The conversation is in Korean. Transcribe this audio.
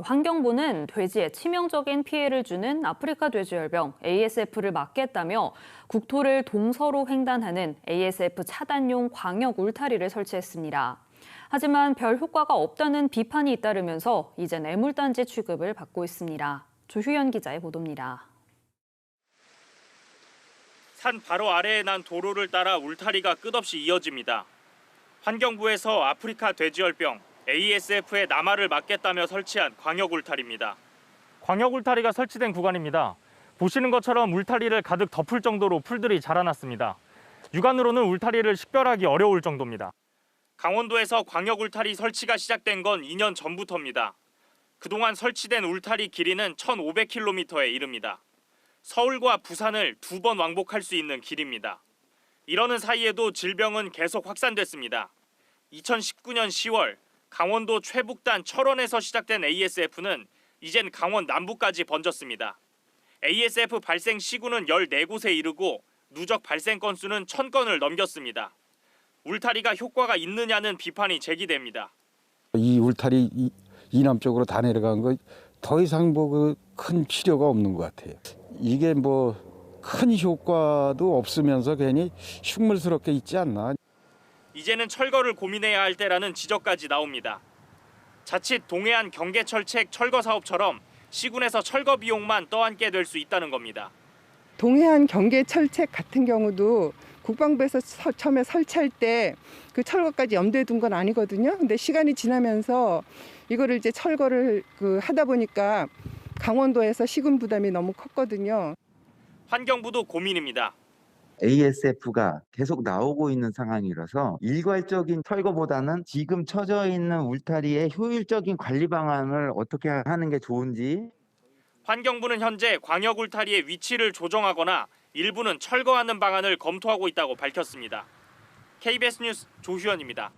환경부는 돼지에 치명적인 피해를 주는 아프리카 돼지열병 ASF를 막겠다며 국토를 동서로 횡단하는 ASF 차단용 광역 울타리를 설치했습니다. 하지만 별 효과가 없다는 비판이 잇따르면서 이젠 애물단지 취급을 받고 있습니다. 조휴연 기자의 보도입니다. 산 바로 아래에 난 도로를 따라 울타리가 끝없이 이어집니다. 환경부에서 아프리카 돼지열병 ASF의 남하를 막겠다며 설치한 광역 울타리입니다. 광역 울타리가 설치된 구간입니다. 보시는 것처럼 울타리를 가득 덮을 정도로 풀들이 자라났습니다. 육안으로는 울타리를 식별하기 어려울 정도입니다. 강원도에서 광역 울타리 설치가 시작된 건 2년 전부터입니다. 그동안 설치된 울타리 길이는 1,500km에 이릅니다. 서울과 부산을 두 번 왕복할 수 있는 길입니다. 이러는 사이에도 질병은 계속 확산됐습니다. 2019년 10월 강원도 최북단 철원에서 시작된 ASF는 이젠 강원 남부까지 번졌습니다. ASF 발생 시구는 14곳에 이르고 누적 발생 건수는 1000건을 넘겼습니다. 울타리가 효과가 있느냐는 비판이 제기됩니다. 이 울타리 이, 이남 쪽으로 다 내려간 거 더 이상 뭐그큰 필요가 없는 것 같아요. 이게 뭐 큰 효과도 없으면서 괜히 흉물스럽게 있지 않나. 이제는 철거를 고민해야 할 때라는 지적까지 나옵니다. 자칫 동해안 경계철책 철거 사업처럼 시군에서 철거 비용만 떠안게 될 수 있다는 겁니다. 동해안 경계 철책 같은 경우도 국방부에서 서- 처음에 설치할 때 그 철거까지 염두에 둔 건 아니거든요. 근데 시간이 지나면서 이거를 이제 철거를 그 하다 보니까 강원도에서 시군 부담이 너무 컸거든요. 환경부도 고민입니다. ASF가 계속 나오고 있는 상황이라서 일괄적인 철거보다는 지금 쳐져 있는 울타리의 효율적인 관리 방안을 어떻게 하는 게 좋은지 환경부는 현재 광역 울타리의 위치를 조정하거나 일부는 철거하는 방안을 검토하고 있다고 밝혔습니다. KBS 뉴스 조휴연입니다.